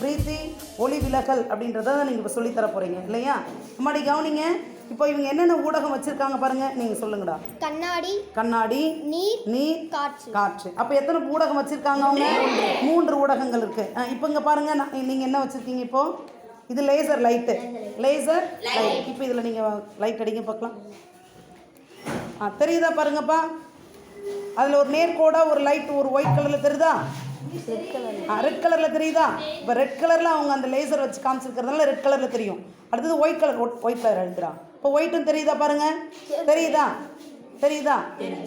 பிரீத்தி ஒளி விலகல் அப்படின்றத நீங்கள் இப்போ சொல்லித்தர போகிறீங்க இல்லையா? முன்னாடி கவனிங்க இப்போ இவங்க என்னென்ன ஊடகம் வச்சுருக்காங்க பாருங்கள் நீங்கள் சொல்லுங்கடா. கண்ணாடி கண்ணாடி நீர் நீர் காற்று. காற்று. அப்போ எத்தனை ஊடகம் வச்சுருக்காங்க அவங்க? மூன்று. ஊடகங்கள் இருக்குது இப்போ இங்கே பாருங்கள் நீங்கள் என்ன வச்சுருக்கீங்க இப்போ? இது லேசர் லைட்டு. Laser light. இப்போ இதில் நீங்கள் லைட் அடிங்க பார்க்கலாம் ஆ தெரியுதா பாருங்கப்பா? அதில் ஒரு நேர்கோடாக ஒரு லைட் ஒரு ஒயிட் கலரில் தெரியுதா? ரெட் கலரில் தெரியுதா? இப்போ ரெட் கலரில் அவங்க அந்த லேசர் வச்சு காமிச்சிருக்கிறதுனால ரெட் கலரில் தெரியும். அடுத்தது ஒயிட் கலர் ஒயிட் கலர் எழுதுறா இப்போ ஒயிட்டும் தெரியுதா பாருங்க? தெரியுதா? தெரியுதா?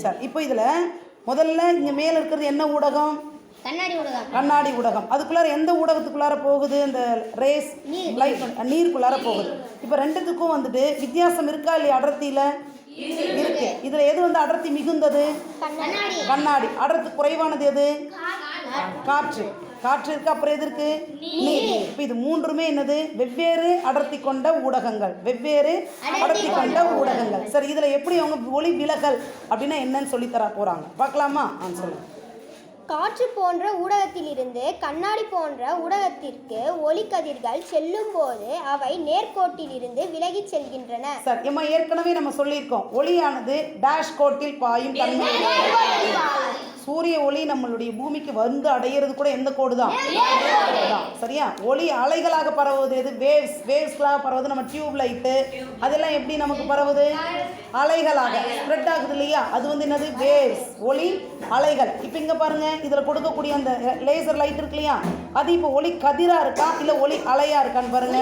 சரி இப்போ இதில் முதல்ல இங்கே மேலே இருக்கிறது என்ன ஊடகம்? கண்ணாடி ஊடகம். கண்ணாடி ஊடகம். அதுக்குள்ளார எந்த ஊடகத்துக்குள்ளார போகுது? இந்த ரேஸ் லைட் நீருக்குள்ளார போகுது. இப்போ ரெண்டுத்துக்கும் வந்துட்டு வித்தியாசம் இருக்கா இல்லையா அடர்த்தியில்? இருக்கு. இதில் எது வந்து அடர்த்தி மிகுந்தது? கண்ணாடி. அடர்த்தி குறைவானது எது? காற்று. காற்று இருக்கு அப்புறம் எது இருக்கு? நீர். இப்போ இது மூன்றுமே என்னது? வெவ்வேறு அடர்த்தி கொண்ட ஊடகங்கள். வெவ்வேறு அடர்த்தி கொண்ட ஊடகங்கள். சரி இதில் எப்படி அவங்க ஒளி விலகல் அப்படின்னா என்னன்னு சொல்லி தர போகிறாங்க பார்க்கலாமா? ஆ சொல்லுங்க. காற்று போன்ற ஊடகத்திலிருந்து கண்ணாடி போன்ற ஊடகத்திற்கு ஒளிக்கதிர்கள் செல்லும் போது அவை நேர்கோட்டிலிருந்து விலகிச் செல்கின்றன. சார் எம்மா ஏற்கனவே நம்ம சொல்லியிருக்கோம். ஒளியானது டேஷ் கோட்டில் பாயும்? தன்மை சூரிய ஒளி நம்மளுடைய பூமிக்கு வந்து அடையிறது கூட எந்த கோடு தான் சரியா? ஒளி அலைகளாக பரவுவது எது? வேவ்ஸ் வேவ்ஸ்களாக பரவுது நம்ம டியூப் லைட்டு. அதெல்லாம் எப்படி நமக்கு பரவுது? அலைகளாக. ஸ்ப்ரெட் ஆகுது இல்லையா? அது வந்து என்னது? வேவ்ஸ். ஒளி அலைகள். இப்போ இங்கே பாருங்க இதில் கொடுக்கக்கூடிய அந்த லேசர் லைட் இருக்கு இல்லையா? அது இப்போ ஒளி கதிராக இருக்கா? இல்லை ஒளி அலையாக இருக்கான்னு பாருங்க.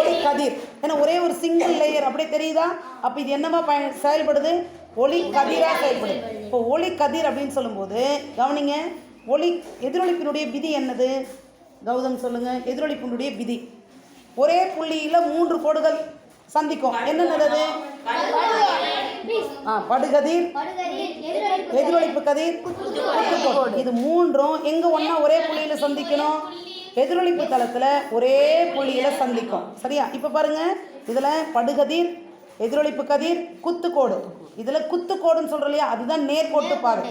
ஒளி கதிர். ஏன்னா ஒரே ஒரு சிங்கிள் லேயர் அப்படியே தெரியுதா? அப்போ இது என்னவா பயன் செயல்படுது? ஒளி கதிராக செயல்படுது இப்போ ஒளி கதிர் அப்படின்னு சொல்லும்போது கவனிங்க ஒளி எதிரொலிப்பினுடைய விதி என்னது? கௌதம் சொல்லுங்க. எதிரொலிப்பினுடைய விதி. ஒரே புள்ளியில் மூன்று கோடுகள் சந்திக்கும். என்னென்னது ஆ படுகதிர் எதிரொலிப்பு கதிர் குத்துக்கோடு. இது மூன்றும் எங்க ஒன்றா ஒரே புள்ளியில சந்திக்கணும்? எதிரொலிப்பு தளத்துல ஒரே புள்ளியில சந்திக்கும். சரியா? இப்ப பாருங்க. இதுல படுகதிர் எதிரொலிப்பு கதிர் குத்துக்கோடு. இதுல குத்துக்கோடுன்னு சொல்றோம் இல்லையா? அதுதான் நேர்கோட்டு பாரு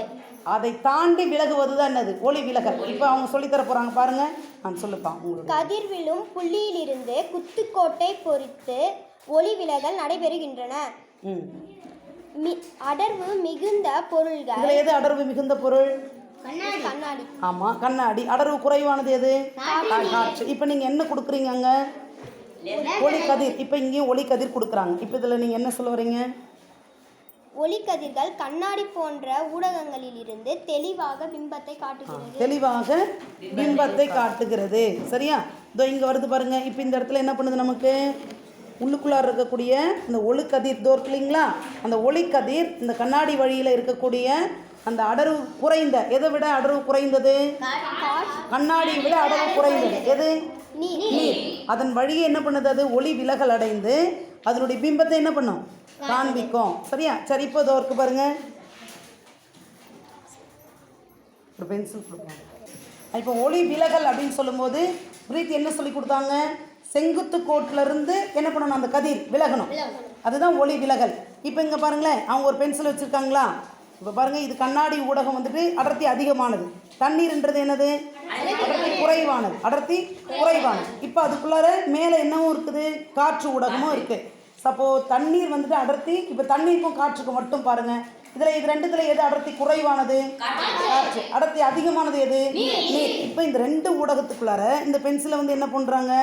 அதை தாண்டி விலகுவது தான் என்னது? ஒளி விலகல். இப்போ அவங்க சொல்லித் தர போறாங்க பாருங்க. நான் சொல்லுப்பா உங்களுக்கு கதிர் விழும் புள்ளியிலிருந்து குத்துக்கோட்டை பொறித்து ஒளி விலகல் நடைபெறுகின்றன. அடர்வு மிகுந்த பொருள்கள். இதுல எது அடர்வு மிகுந்த பொருள்? கண்ணாடி. ஆமா கண்ணாடி. அடர்வு குறைவானது எது? காற்று. இப்போ நீங்க என்ன கொடுக்குறீங்க ஒளி கதிர் இப்போ இங்கேயும் ஒளி கதிர் கொடுக்குறாங்க. இப்போ இதில் நீங்கள் என்ன சொல்ல வரீங்க? ஒளிக்கதிர்கள் கண்ணாடி போன்ற ஊடகங்களிலிருந்து தெளிவாக பிம்பத்தை காட்டுகிறது. தெளிவாக பிம்பத்தை காட்டுகிறது. சரியா? இதோ இங்கே வருது பாருங்க. இப்போ இந்த இடத்துல என்ன பண்ணுது நமக்கு? உள்ளுக்குள்ளார இருக்கக்கூடிய இந்த ஒளிக்கதிர் இதோ இருக்கு இல்லைங்களா? அந்த ஒளிக்கதிர் இந்த கண்ணாடி வழியில் இருக்கக்கூடிய அந்த அடர்வு குறைந்த எதை விட அடர்வு குறைந்தது? கண்ணாடியை விட அடர்வு குறைந்தது. எது? நீர். அதன் வழியே என்ன பண்ணுது அது? ஒளி விலகல் அடைந்து அதனுடைய பிம்பத்தை என்ன பண்ணும்? காண்பிக்கும். சரியா? சரி இப்போ இதோ இருக்கு பாருங்க. ஒரு பென்சில் கொடுப்பாங்க இப்போ ஒளி விலகல் அப்படின்னு சொல்லும்போது பிரீத்தி என்ன சொல்லி கொடுத்தாங்க? செங்குத்து கோட்டில் இருந்து என்ன பண்ணணும்? அந்த கதிர் விலகணும். அதுதான் ஒளி விலகல். இப்போ இங்கே பாருங்களேன். அவங்க ஒரு பென்சில் வச்சுருக்காங்களா? இப்போ பாருங்கள் இது கண்ணாடி ஊடகம் வந்துட்டு அடர்த்தி அதிகமானது. தண்ணீர்ன்றது என்னது? அடர்த்தி குறைவானது. அடர்த்தி குறைவானது. இப்போ அதுக்குள்ளார மேலே என்னவும் இருக்குது? காற்று ஊடகமும் இருக்குது சப்போ தண்ணீர் வந்துட்டு அடர்த்தி இப்போ தண்ணீருக்கும் காற்றுக்கும் மட்டும் பாருங்கள் இதில் இது ரெண்டுத்துல எது அடர்த்தி குறைவானது? காற்று. அடர்த்தி அதிகமானது எது? நீர். இப்போ இந்த ரெண்டு ஊடகத்துக்குள்ளார இந்த பென்சிலை வந்து என்ன பண்ணுறாங்க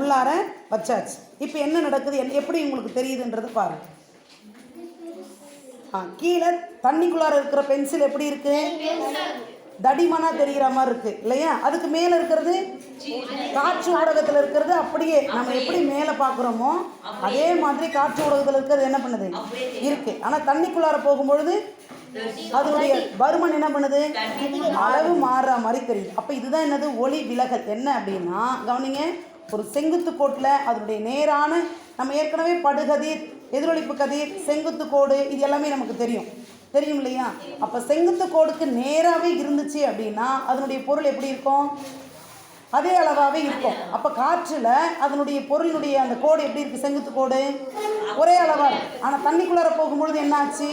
உள்ளார வச்சாச்சு. இப்போ என்ன நடக்குது? எப்படி உங்களுக்கு தெரியுதுன்றதை பாருங்கள் ஆ கீழே தண்ணிக்குள்ளார இருக்கிற பென்சில் எப்படி இருக்கு? தடிமனா தெரிகிற மாதிரி இருக்கு இல்லையா? அதுக்கு மேலே இருக்கிறது காற்று ஊடகத்தில் இருக்கிறது அப்படியே நம்ம எப்படி மேலே பார்க்குறோமோ அதே மாதிரி காற்று ஊடகத்தில் இருக்கிறது என்ன பண்ணுது? இருக்கு. ஆனால் தண்ணிக்குள்ளார போகும்பொழுது அதனுடைய பருமன் என்ன பண்ணுது? அளவு மாறுற மாதிரி தெரியுது. அப்போ இதுதான் என்னது? ஒளி விலகல். என்ன அப்படின்னா கவனிங்க ஒரு செங்குத்து கோட்டில் அதனுடைய நேரான நம்ம ஏற்கனவே படுகதிர் எதிரொலிப்பு கதிர் செங்குத்து கோடு இது எல்லாமே நமக்கு தெரியும். தெரியும் இல்லையா? அப்போ செங்குத்து கோடுக்கு நேராகவே இருந்துச்சு அப்படின்னா அதனுடைய பொருள் எப்படி இருக்கும்? அதே அளவாகவே இருக்கும். அப்போ காற்றில் அதனுடைய பொருளினுடைய அந்த கோடு எப்படி இருக்குது செங்குத்து கோடு. ஒரே அளவாக இருக்கு. ஆனால் தண்ணிக்குள்ளார போகும்பொழுது என்னாச்சு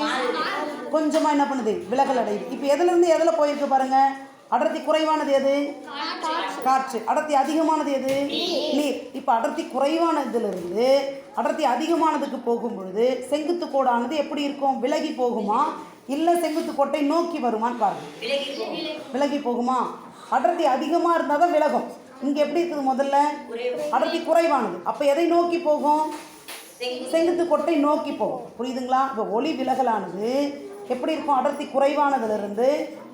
கொஞ்சமாக என்ன பண்ணுது? விலகல் அடையுது. இப்போ எதுலேருந்து எதில் போயிருக்கு பாருங்க. அடர்த்தி குறைவானது எது? காற்று. அடர்த்தி அதிகமானது எது? நீர். இப்போ அடர்த்தி குறைவானதிலிருந்து அடர்த்தி அதிகமானதுக்கு போகும் பொழுது செங்குத்து கோடானது எப்படி இருக்கும்? விலகி போகுமா? இல்லை செங்குத்து கோட்டை நோக்கி வருமான்னு பாருங்க. விலகி போகுமா. அடர்த்தி அதிகமாக இருந்தால் தான் விலகும். இங்கே எப்படி இருக்குது முதல்ல? அடர்த்தி குறைவானது. அப்போ எதை நோக்கி போகும்? செங்குத்து கோட்டை நோக்கி போகும். புரியுதுங்களா? இப்போ ஒளி விலகலானது. எப்படி இருக்கும்? அடர்த்தி குறைவானதிலிருந்து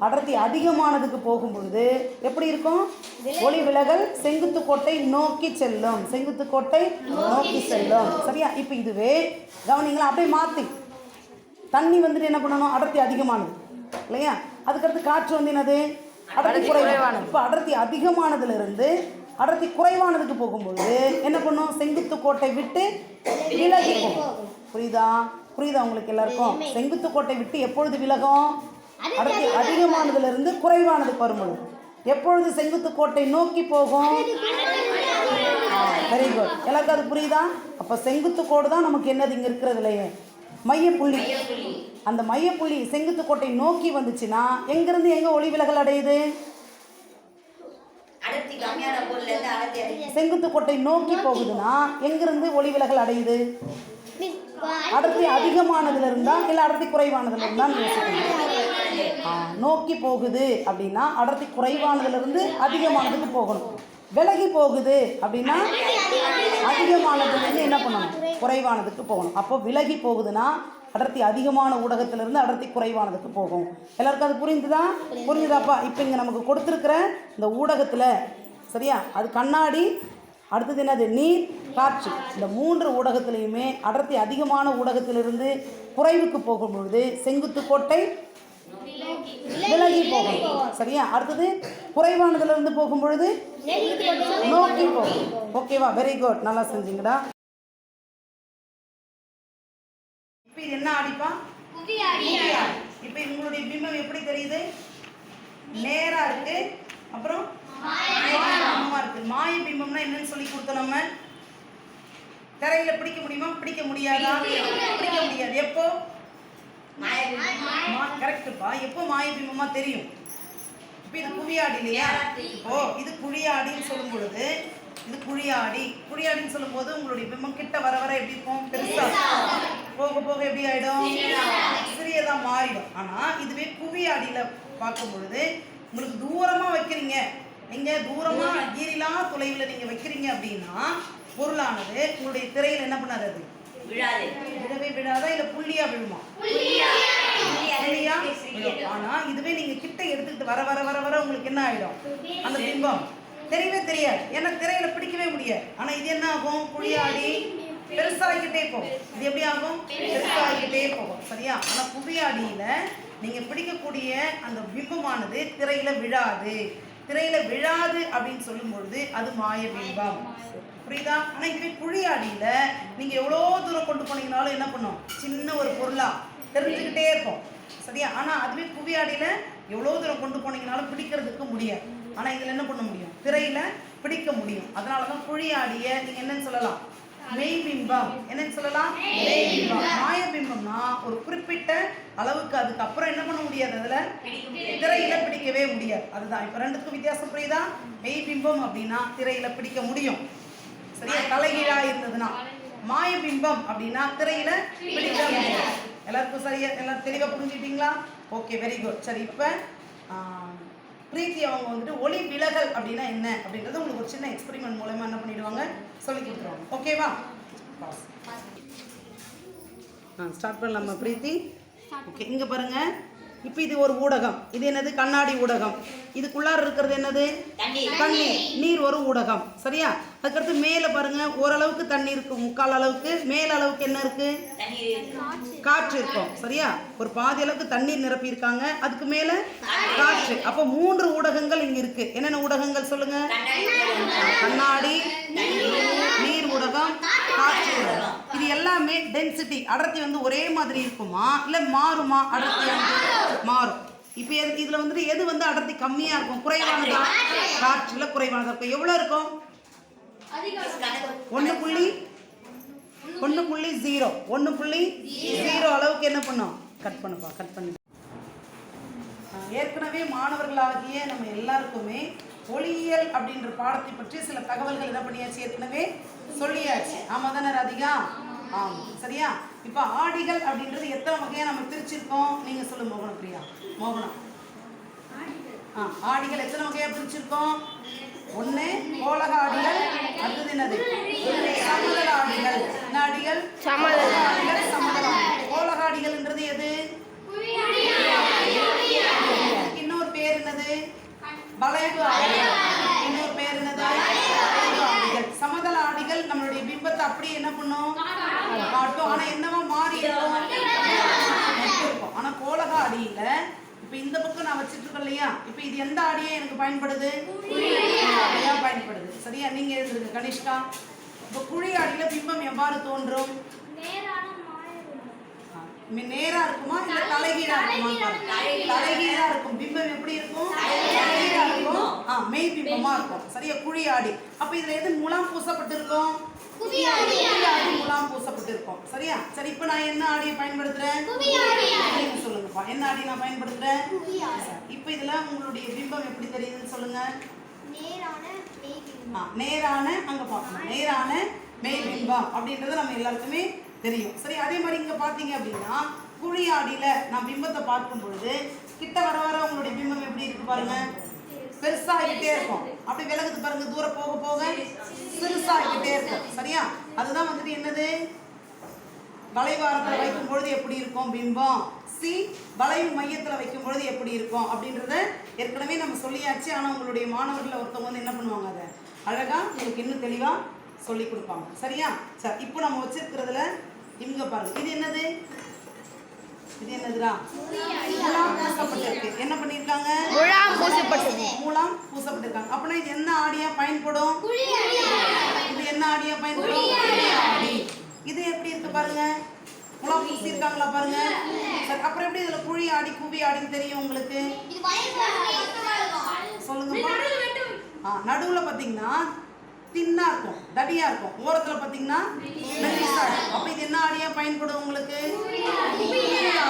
அடர்த்தி அதிகமானதுக்கு போகும் பொழுது எப்படி இருக்கும்? ஒளி விலகல் செங்குத்து கோட்டை நோக்கி செல்லும். செங்குத்து கோட்டை நோக்கி செல்லும். சரியா? இப்போ இதுவே கவனிங்களா? அப்படியே மாற்றி தண்ணி வந்துட்டு என்ன பண்ணணும்? அடர்த்தி அதிகமானது. இல்லையா? அதுக்கடுத்து காற்று வந்து என்னது? அடர்த்தி குறைவானது. இப்போ அடர்த்தி அதிகமானதுல அடர்த்தி குறைவானதுக்கு போகும்பொழுது என்ன பண்ணும்? செங்குத்து கோட்டை விட்டு விலகி போகும். புரியுதா? புரியுதா உங்களுக்கு எல்லாருக்கும்? செங்குத்து கோட்டை விட்டு எப்பொழுது விலகும்? அடர்த்தி அதிகமானதுல இருந்து குறைவானதுக்கு வரும்பொழுது எப்பொழுது செங்குத்து கோட்டை நோக்கி போகும்? வெரி குட் எல்லாருக்கும் அது புரியுதா? அப்போ செங்குத்து கோடு தான் நமக்கு என்னது இங்கே இருக்கிறதுலையே மையப்புள்ளி. அந்த மையப்புள்ளி செங்குத்து கோட்டை நோக்கி வந்துச்சுன்னா எங்கேருந்து எங்கே ஒளி விலகல் அடையுது? செங்குத்து கோட்டை நோக்கி போகுதுன்னா எங்கிருந்து ஒளி விலகல் அடையுது? அடர்த்தி அதிகமானதுல இருந்தா இல்லை அடர்த்தி குறைவானதுல இருந்தா யோசிக்கணும் நோக்கி போகுது அப்படின்னா அடர்த்தி குறைவானதுல இருந்து அதிகமானதுக்கு போகணும். விலகி போகுது அப்படின்னா அதிகமானதுல இருந்து என்ன பண்ணணும்? குறைவானதுக்கு போகணும். அப்போ விலகி போகுதுன்னா அடர்த்தி அதிகமான ஊடகத்திலிருந்து அடர்த்தி குறைவானதுக்கு போகும். எல்லாருக்கும் அது புரிந்துதா புரிஞ்சுதாப்பா இப்போ இங்கே நமக்கு கொடுத்துருக்குற இந்த ஊடகத்தில் சரியா? அது கண்ணாடி அடுத்தது என்னது? நீர் காற்று. இந்த மூன்று ஊடகத்திலையுமே அடர்த்தி அதிகமான ஊடகத்திலிருந்து குறைவுக்கு போகும் பொழுது செங்குத்து கோட்டை விலகி போகும். சரியா? அடுத்தது குறைவானதுல இருந்து போகும் பொழுது நோக்கி போகும். ஓகேவா வெரி குட் நல்லா செஞ்சீங்கடா. இப்போ இது என்ன ஆடிப்பா? இப்போ உங்களுடைய பிம்பம் எப்படி தெரியுது? நேரா இருக்கு. அப்புறம் மாய பிம்பம்னா என்னன்னு சொல்லி கொடுத்தோம் நம்ம. கரையில பிடிக்க முடியுமா? பிடிக்க முடியாதா? பிடிக்க முடியாது. எப்போ? கரெக்டுப்பா எப்போ மாய பிம்பமா தெரியும்? இப்போ இது குழியாடி இல்லையா? ஓ இது குழியாடின்னு சொல்லும் பொழுது இது குழியாடி குழியாடின்னு சொல்லும்போது உங்களுடைய பிம்பம் கிட்ட வர வர எப்படி இருக்கும்? பெருசா போக போக எப்படி ஆயிடும்? சிறியதா மாறிடும். ஆனா இதுவே குவியாடியில பார்க்கும் பொழுது உங்களுக்கு தூரமா வைக்கிறீங்க. நீங்க தூரமா ஈரிலா தொலைவில் நீங்க வைக்கிறீங்க அப்படின்னா பொருளானது உங்களுடைய திரையில என்ன பண்ணாது அது? விழாது. விழவே விழாதா இல்ல புள்ளியா விழுமா. ஆனா இதுவே நீங்க கிட்ட எடுத்துக்கிட்டு வர வர வர வர உங்களுக்கு என்ன ஆயிடும்? அந்த பிம்பம். தெரியவே தெரியாது. ஏன்னா திரையில பிடிக்கவே முடியாது. ஆனா இது என்ன ஆகும்? குழியாடி பெருசாகிக்கிட்டே போகும். இது எப்படி ஆகும்? பெருசாகிக்கிட்டே போகும். சரியா? ஆனா குவியாடியில நீங்க பிடிக்கக்கூடிய அந்த பிம்பமானது திரையில விழாது. திரையில விழாது அப்படின்னு சொல்லும் பொழுது அது மாய பிம்பம். புரியுதா ஆனா இதுவே குழியாடியில நீங்க எவ்வளோ தூரம் கொண்டு போனீங்கனாலும் என்ன பண்ணும்? சின்ன ஒரு பொருளா தெரிஞ்சுக்கிட்டே இருக்கும். சரியா? ஆனா அதுவே குவியாடியில எவ்வளோ தூரம் கொண்டு போனீங்கனாலும் பிடிக்கிறதுக்கு முடியாது. ஆனா இதுல என்ன பண்ண முடியும்? திரையில பிடிக்க முடியும். அதனால தான் குழியாடிய நீங்க என்னன்னு சொல்லலாம்? மெய்பிம்பம். என்னன்னு சொல்லலாம்? மாய பிம்பம்னா ஒரு குறிப்பிட்ட அளவுக்கு அதுக்கு அப்புறம் என்ன பண்ண முடியாது அதுல? திரையில பிடிக்கவே முடியாது. அதுதான். இப்ப ரெண்டுக்கும் வித்தியாசம் புரியுதா? மெய் பிம்பம் அப்படின்னா திரையில பிடிக்க முடியும். சரியா தலைகீழா இருந்ததுன்னா மாயபிம்பம் அப்படின்னா திரையில பிடிக்க எல்லாருக்கும் சரியா எல்லாரும் தெளிவா புரிஞ்சுக்கிட்டீங்களா? ஓகே வெரி குட் சரி இப்போ பிரீத்தி அவங்க வந்துட்டு ஒளி விலகல் அப்படின்னா என்ன? அப்படின்றது உங்களுக்கு ஒரு சின்ன எக்ஸ்பெரிமெண்ட் மூலமா என்ன பண்ணிடுவாங்க? சொல்லி கொடுத்துருவாங்க. ஓகேவா ஸ்டார்ட் பண்ணலாமா பிரீத்தி. ஓகே இங்கே பாருங்க. இப்போ இது ஒரு ஊடகம். இது என்னது? கண்ணாடி ஊடகம். இதுக்குள்ளார இருக்கிறது என்னது? தண்ணீர். தண்ணீர். நீர் ஒரு ஊடகம். சரியா? அதுக்கடுத்து மேலே பாருங்க ஓரளவுக்கு தண்ணி இருக்கு. முக்கால் அளவுக்கு. மேல் அளவுக்கு என்ன இருக்கு? தண்ணீர் காற்று இருக்கும். சரியா? ஒரு பாதி அளவுக்கு தண்ணீர் நிரப்பி இருக்காங்க அதுக்கு மேல காற்று. அப்போ மூன்று ஊடகங்கள் இங்க இருக்கு. என்னென்ன ஊடகங்கள் சொல்லுங்க? கண்ணாடி இது எல்லாமே டென்சிட்டி அடர்த்தி வந்து ஒரே மாதிரி இருக்குமா? இல்ல மாறுமா? அடர்த்தி மாறும். இப்போ எது இதுல வந்துட்டு எது வந்து அடர்த்தி கம்மியா இருக்கும்? குறைவானதா? காற்றுல குறைவானதா இருக்கும். எவ்வளவு இருக்கும்? ஒன்று புள்ளி? ஒன்று புள்ளி ஜீரோ ஒன்று புள்ளி ஜீரோ அளவுக்கு என்ன பண்ணும்? கட் பண்ணுப்பா. கட் பண்ணு. ஏற்கனவே மாணவர்களாகிய நம்ம எல்லாருக்குமே ஒளியியல் அப்படின்ற பாடத்தை பற்றி சில தகவல்கள் என்ன பண்ணியாச்சு? ஏற்கனவே சொல்லியாச்சு. ஆமா தானே ராதிகா? ஆமா. சரியா? இப்போ ஆடிகள் அப்படின்றது எத்தனை வகையா நம்ம பிரிச்சிருக்கோம்? நீங்க சொல்லு மோகன பிரியா. மோகனா ஆ ஆடிகள் எத்தனை வகையா பிரிச்சிருக்கோம்? ஒண்ணு கோலக ஆடிகள் அடுத்தது என்னது? சமதள ஆடிகள். என்ன ஆடிகள்? சமதள. ஆடிகள் சமதள கோலக ஆடிகள்ன்றது எது? இன்னொரு பேர் என்னது? வளைவு ஆடிகள். இன்னொரு பேர் என்னது? சமதள பிம்பத்தை அப்படியே என்ன பண்ணும்? காட்டும் ஆனா என்னவா மாறி இருக்கும்? ஆனா கோலக ஆடியில இப்ப இந்த பக்கம் நான் வச்சிட்டு இருக்கேன் இல்லையா? இப்ப இது எந்த ஆடியா எனக்கு பயன்படுது? ஆடியா பயன்படுது. சரியா? நீங்க எழுதுங்க. கனிஷ்கா இப்ப குழி ஆடியில பிம்பம் எவ்வாறு தோன்றும்? நேரா இருக்குமா? இல்ல தலைகீழா இருக்குமா? தலைகீழா இருக்கும். பிம்பம் எப்படி இருக்கும்? தலைகீழா இருக்கும். ஆ மெய் பிம்பமா இருக்கும். சரியா? குழி ஆடி. அப்ப இதுல எது முலாம் பூசப்பட்டு இருக்கும் குவி ஆடி முலாம் பூசப்பட்டு இருக்கும் சரியா? சரி இப்ப நான் என்ன ஆடியை பயன்படுத்துறேன்? சொல்லுங்கப்பா. என்ன ஆடி நான் பயன்படுத்துறேன்? இப்ப இதுல உங்களுடைய பிம்பம் எப்படி தெரியுதுன்னு சொல்லுங்க. நேரான அங்க பார்க்கணும் நேரான மெய் பிம்பம் அப்படின்றது நம்ம எல்லாருக்குமே தெரியும். சரி அதே மாதிரி இங்க பாத்தீங்க அப்படின்னா குழி ஆடியில நான் பிம்பத்தை பார்க்கும் பொழுது கிட்ட வர வர உங்களுடைய பிம்பம் எப்படி இருக்கு பாருங்க? பெருசாகிட்டே இருக்கும். அப்படி விலகுது பாருங்க தூரம் போக போக சிறுசாகிட்டே இருக்கும். சரியா? அதுதான் வந்துட்டு என்னது? வளைவாரத்தில் வைக்கும் பொழுது எப்படி இருக்கும் பிம்பம்? சி வளைவு மையத்தில் வைக்கும் பொழுது எப்படி இருக்கும் அப்படின்றத ஏற்கனவே நம்ம சொல்லியாச்சு. ஆனால் உங்களுடைய மாணவர்களில் ஒருத்தவங்க வந்து என்ன பண்ணுவாங்க அதை? அழகா உங்களுக்கு இன்னும் தெளிவாக சொல்லி கொடுப்பாங்க. சரியா? சார் இப்போ நம்ம வச்சிருக்கிறதுல இங்க பாருங்க. இது என்னது? இது என்னதுடா? என்ன பண்ணியிருக்காங்க பூசப்பட்டது. மூலம் பூசப்பட்டிருக்காங்க. அப்படின்னா இது என்ன ஆடியா பயன்படும்? இது என்ன ஆடியா பயன்படும்? ஆடி இது எப்படி இருக்கு பாருங்க. முலாம் பூசி இருக்காங்களா பாருங்க. சரி அப்புறம் எப்படி இதுல குழி ஆடி குவி ஆடின்னு தெரியும் உங்களுக்கு? சொல்லுங்கப்பா ஆ நடுவுல பாத்தீங்கன்னா தின்னா இருக்கும் தடியா இருக்கும். ஓரத்துல பாத்தீங்கன்னா மெல்லிசா இருக்கும். அப்ப இது என்ன ஆடியா பயன்படும் உங்களுக்கு?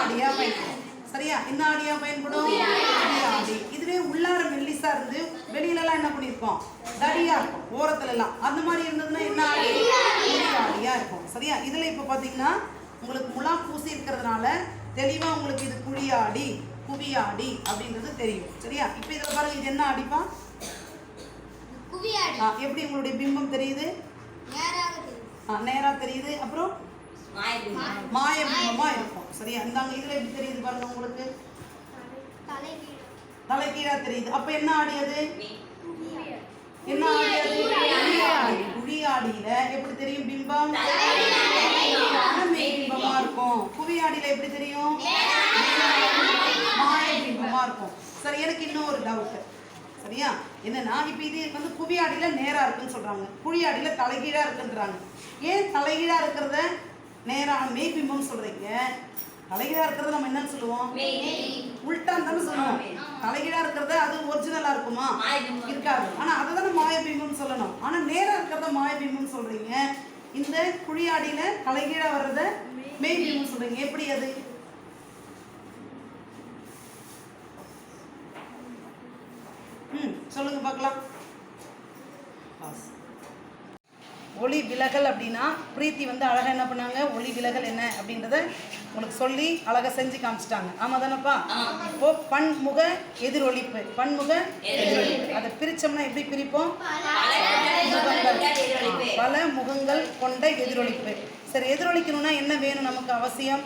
ஆடியா பயன்படும். சரியா? என்ன ஆடியா பயன்படும்? குவி ஆடி. இதுவே உள்ளார மெல்லிசா இருந்து வெளியில எல்லாம் என்ன பண்ணிருப்போம்? தடியா இருக்கும் ஓரத்துல எல்லாம் அந்த மாதிரி இருந்ததுன்னா என்ன ஆடி? குவி ஆடியா இருக்கும். சரியா? இதுல இப்ப பாத்தீங்கன்னா உங்களுக்கு முலாம் பூசி இருக்கிறதுனால தெளிவா உங்களுக்கு இது குழியாடி குவியாடி அப்படின்றது தெரியும். சரியா? இப்ப இதுல பாருங்க இது என்ன ஆடிப்பா? ஆ, எப்படி உங்களுடைய பிம்பம் தெரியுது? ஆ, நேரா தெரியுது. அப்புறம் மாய பிம்பமா இருக்கும். சரியா? இந்தாங்க இதுல எப்படி தெரியுது பாருங்க உங்களுக்கு. தலைகீழா தெரியுது. அப்ப என்ன ஆடியது? என்ன ஆடியது? குழியாடி குழியாடியில எப்படி தெரியும் பிம்பம்? பிம்பமா இருக்கும். குவியாடியில எப்படி தெரியும்? மாய பிம்பமா இருக்கும். சரி எனக்கு இன்னும் ஒரு டவுட் சரியா? என்னன்னா இப்போ இது வந்து குவியாடியில நேரா இருக்குன்னு சொல்றாங்க. குழியாடியில தலைகீழா இருக்குன்றாங்க. ஏன் தலைகீழா இருக்கிறத? நேரா மெய் பிம்பம் சொல்றீங்க. தலைகீழா இருக்கிறத நம்ம என்னன்னு சொல்லுவோம்? தானே சொல்லுவோம். தலைகீழா இருக்கிறது அது ஒரிஜினலா இருக்குமா? மாயபிம்பம். இருக்காது. ஆனா அதை தானே மாயபிம்பம் சொல்லணும். ஆனா நேரா இருக்கிறத மாயபிம்பம் சொல்றீங்க. இந்த குழியாடியில தலைகீழா வர்றத மெய்பிம்பம் சொல்றீங்க. எப்படி அது? ம் சொல்லுங்க பார்க்கலாம். ஒளி விலகல் அப்படின்னா பிரீத்தி வந்து அழகா என்ன பண்ணாங்க? ஒளி விலகல் என்ன அப்படின்றத உங்களுக்கு சொல்லி அழகா செஞ்சு காமிச்சிட்டாங்க. ஆமா தானப்பா. இப்போ பன்முக எதிரொலிப்பு பன்முக அதை பிரிச்சோம்னா எப்படி பிரிப்போம்? முகங்கள் பல முகங்கள் கொண்ட எதிரொலிப்பு சரி எதிரொலிக்கணும்னா என்ன வேணும் நமக்கு அவசியம்?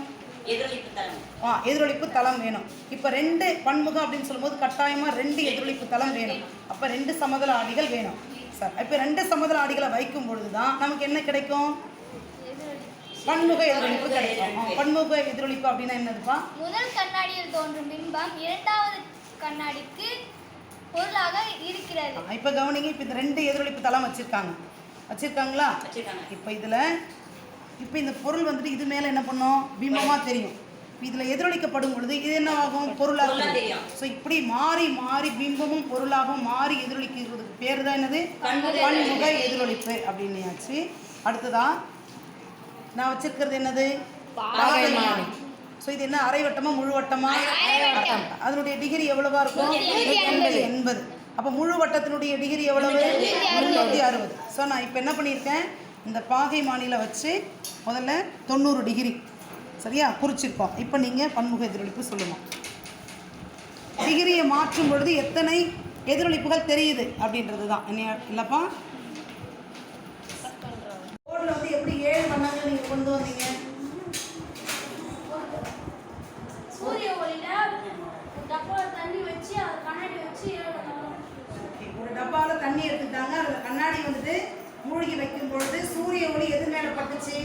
ஆ எதிரொலிப்பு தளம் வேணும். இப்போ ரெண்டு பன்முகம் அப்படின்னு சொல்லும்போது கட்டாயமாக ரெண்டு எதிரொலிப்பு தளம் வேணும். அப்போ ரெண்டு சமதள ஆடிகள் வேணும். சார். இப்போ ரெண்டு சமதள ஆடிகளை வைக்கும் பொழுது தான் நமக்கு என்ன கிடைக்கும்? பன்முக எதிரொலிப்பு கிடைக்கும். பன்முக எதிரொலிப்பு அப்படின்னா என்னதுப்பா? முதல் கண்ணாடியில் தோன்றும் பிம்பம் இரண்டாவது கண்ணாடிக்கு பொருளாக இருக்கிறது. இப்போ கவனிங்க இப்போ இந்த ரெண்டு எதிரொலிப்பு தளம் வச்சுருக்காங்க. வச்சுருக்காங்களா? வச்சிருக்காங்க. இப்போ இதில் இப்போ இந்த பொருள் வந்துட்டு இது மேலே என்ன பண்ணும்? பிம்பமாக தெரியும். இதில் எதிரொலிக்கப்படும் பொழுது இது என்ன ஆகும் பொருளாக. ஸோ இப்படி மாறி மாறி பிம்பமும் பொருளாகவும் மாறி எதிரொலிக்கிறதுக்கு பேர் தான் என்னது? பன்முக எதிரொலிப்பு அப்படின்னுயாச்சு. அடுத்ததா நான் வச்சிருக்கிறது என்னது? ஸோ இது என்ன அரை வட்டமா முழு வட்டமா அரைவட்டம். அதனுடைய டிகிரி எவ்வளவா இருக்கும்? எண்பது எண்பது. அப்போ முழு வட்டத்தினுடைய டிகிரி எவ்வளவு? முந்நூற்றி அறுபது. ஸோ நான் இப்போ என்ன பண்ணியிருக்கேன்? இந்த பாகை மாநில வச்சு முதல்ல தொண்ணூறு டிகிரி சரியா? குறிச்சிருக்கோம். இப்போ நீங்கள் பன்முக எதிரொலிப்பு சொல்லுங்கள் டிகிரியை மாற்றும் பொழுது எத்தனை எதிரொலிப்புகள் தெரியுது அப்படின்றது தான் என்ன இல்லைப்பா? போர்டில் வந்து எப்படி ஏழு வண்ணங்கள் நீங்கள் கொண்டு வந்தீங்க? சூரிய தண்ணி வச்சு அது கண்ணாடி வச்சு ஒரு டப்பாவில் தண்ணி எடுத்துட்டாங்க அதில் கண்ணாடி வந்துட்டு மூழ்கி வைக்கும் பொழுது சூரிய ஒளி எது மேலே பட்டுச்சு?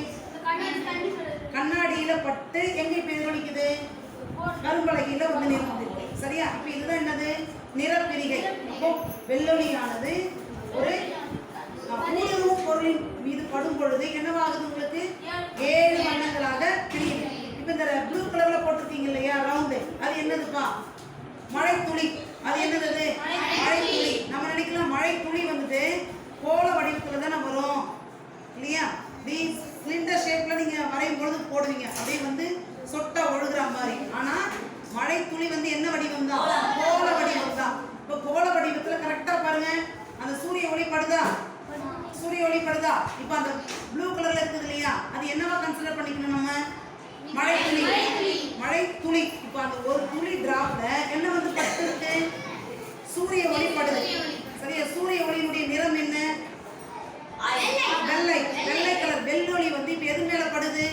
கண்ணாடி தண்ணி கண்ணாடியில பட்டு எங்க இப்ப எதிரொலிக்குது கரும்பலகையில வந்து நிறுத்துது. சரியா? இப்ப இதுதான் என்னது? நிறப்பிரிகை. அப்போ வெள்ளொலியானது ஒரு அஹ், பொருளின் மீது படும் பொழுது என்னவாகுது உங்களுக்கு? ஏழு வண்ணங்களாக பிரியுது. இப்ப இந்த ப்ளூ கலர்ல போட்டிருக்கீங்க இல்லையா? ரவுண்டு அது என்னதுப்பா? மழை துளி அது என்னது அது? மழை துளி நம்ம நினைக்கலாம் மழை துளி வந்துட்டு கோல வடிவத்துல தானே வரும். இல்லையா? தீஸ் சிலிண்டர் ஷேப்ல நீங்க வரையும் பொழுது போடுவீங்க. அப்படியே வந்து சொட்டா ஒழுகுற மாதிரி. ஆனா மழை துளி வந்து என்ன வடிவம் தான்? கோல. வடிவம் தான். இப்போ கோல வடிவத்துல கரெக்டா பாருங்க. அந்த சூரிய ஒளி படுதா? சூரிய ஒளி படுதா? இப்போ அந்த ப்ளூ கலர்ல இருக்குது இல்லையா? அது என்னவா கன்சிடர் பண்ணிக்கணும் நம்ம? மழை துளி. மழை துளி. இப்போ அந்த ஒரு துளி டிராப்ல என்ன வந்து பட்டு இருக்கு சூரிய ஒளி படுது. சரியா? சூரிய ஒளியினுடைய நிறம் என்ன? வெள்ளை வெள்ளை கலர் வெள்ளொளி வந்து இப்போ எது மேல படுது?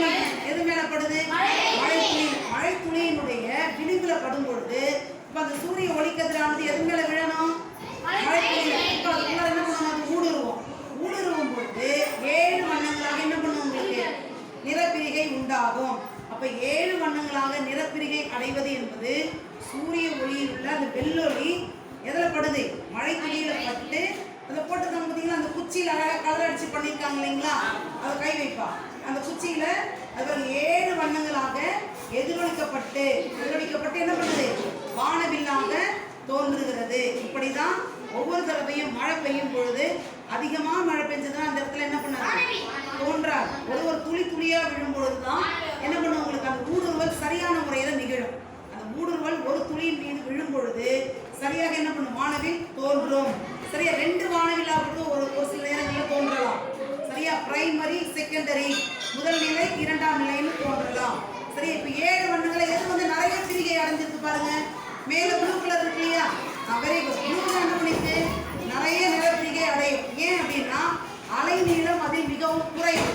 மழை எது மேல படுது? மழை துளி மழை துளியினுடைய விளிம்புல படும் பொழுது இப்ப அந்த சூரிய ஒளிக்கதிரானது எது மேல விழணும்? மழை துளி இப்ப அதுக்குள்ள என்ன பண்ணுவோம் அது ஊடுருவோம். ஊடுருவும் பொழுது ஏழு வண்ணங்களாக என்ன பண்ணும் உங்களுக்கு? நிறப்பிரிகை உண்டாகும். அப்போ ஏழு வண்ணங்களாக நிறப்பிரிகை அடைவது என்பது சூரிய ஒளியில் உள்ள அந்த வெள்ளொளி எதில் படுது? மழை துளியில பட்டு அதை போட்டுருக்காங்க பார்த்தீங்களா அந்த குச்சியில அழகா கலர் அடிச்சு பண்ணியிருக்காங்க இல்லைங்களா? அதை கை வைப்பா. அந்த குச்சியில அது ஒரு ஏழு வண்ணங்களாக எதிரொலிக்கப்பட்டு எதிரொலிக்கப்பட்டு என்ன பண்ணுது? வானவில்லாக தோன்றுகிறது. இப்படிதான் ஒவ்வொரு தடவையும் மழை பெய்யும் பொழுது அதிகமா மழை பெஞ்சதுன்னா அந்த இடத்துல என்ன பண்ணாது தோன்றாது. ஒரு ஒரு துளி துளியா விழும் பொழுதுதான் என்ன பண்ணும்? உங்களுக்கு அந்த ஊடுருவல் சரியான முறையில நிகழும். அந்த ஊடுருவல் ஒரு துளியின் மீது விழும் பொழுது சரியாக என்ன பண்ணும்? வானவில் தோன்றும். சரியா ரெண்டு வானவில்லாவுக்கு ஒரு ஒரு சில நேரங்களில் தோன்றலாம். சரியா பிரைமரி செகண்டரி முதல் நிலை இரண்டாம் நிலைன்னு தோன்றலாம். சரியா இப்போ ஏழு வண்ணங்களை எது வந்து நிறைய பிரிகை அடைஞ்சிருக்கு பாருங்க. மேலே ப்ளூ கலர் இருக்கு இல்லையா? வெரி குட் ப்ளூ என்ன பண்ணிட்டு நிறைய நிறப்பிரிகை அடையும். ஏன் அப்படின்னா அலை நீளம் அதில் மிகவும் குறைவு.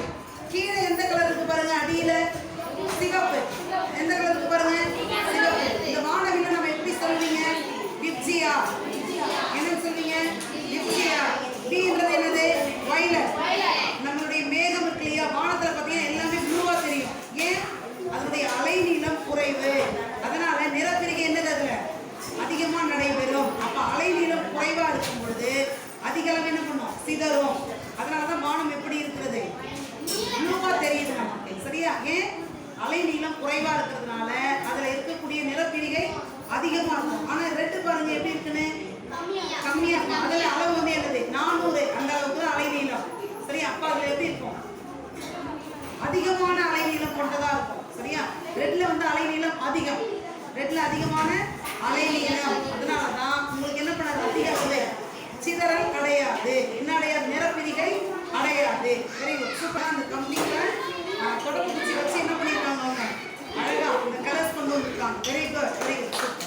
கீழே எந்த கலர் இருக்கு பாருங்க? அடியில? சிகப்பு. எந்த கலர் இருக்கு பாருங்க? சிகப்பு. இந்த வானவில்ல நம்ம எப்படி சொல்வீங்க? இருக்கும் அதிகமான அலைநீளம் கொண்டதா இருக்கும். சரியா? ரெட்ல வந்து அலைநீளம் அதிகம். ரெட்ல அதிகமான அலைநீளம் அதனால தான் உங்களுக்கு என்ன பண்ணாது? அதிகாது சிதறல் அடையாது. என்ன அடையாது நிறப்பிரிகை அடையாது. வெரி குட் அந்த கம்பெனியில் தொடர்பு வச்சு என்ன பண்ணிருக்காங்க அவங்க? அழகா அந்த கலர்ஸ் கொண்டு வந்திருக்காங்க. Very good very good